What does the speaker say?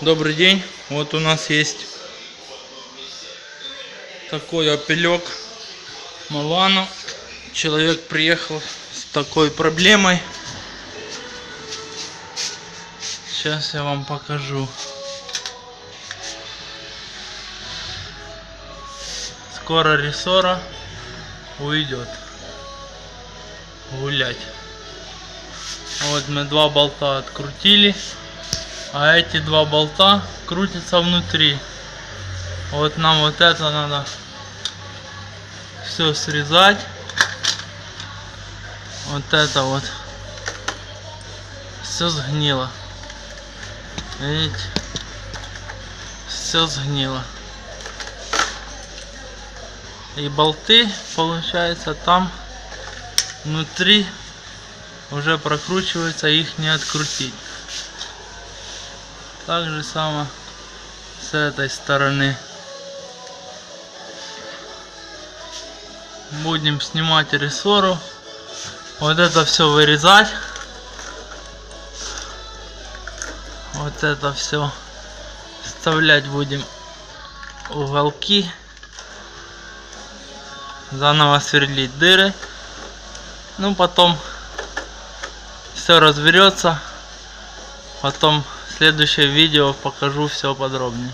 Добрый день. Вот у нас есть такой опелек Малану. Человек приехал с такой проблемой. Сейчас я вам покажу. Скоро рессора уйдет гулять. Вот мы два болта открутили, а эти два болта крутятся внутри. Вот нам вот это надо все срезать. Вот это вот все сгнило. Видите? Все сгнило. И болты, получается, там внутри уже прокручивается, их не открутить. Так же само с этой стороны. Будем снимать рессору. Вот это все вырезать. Вот это все вставлять будем уголки. Заново сверлить дыры. Ну потом все разберется. Потом следующее видео покажу все подробнее.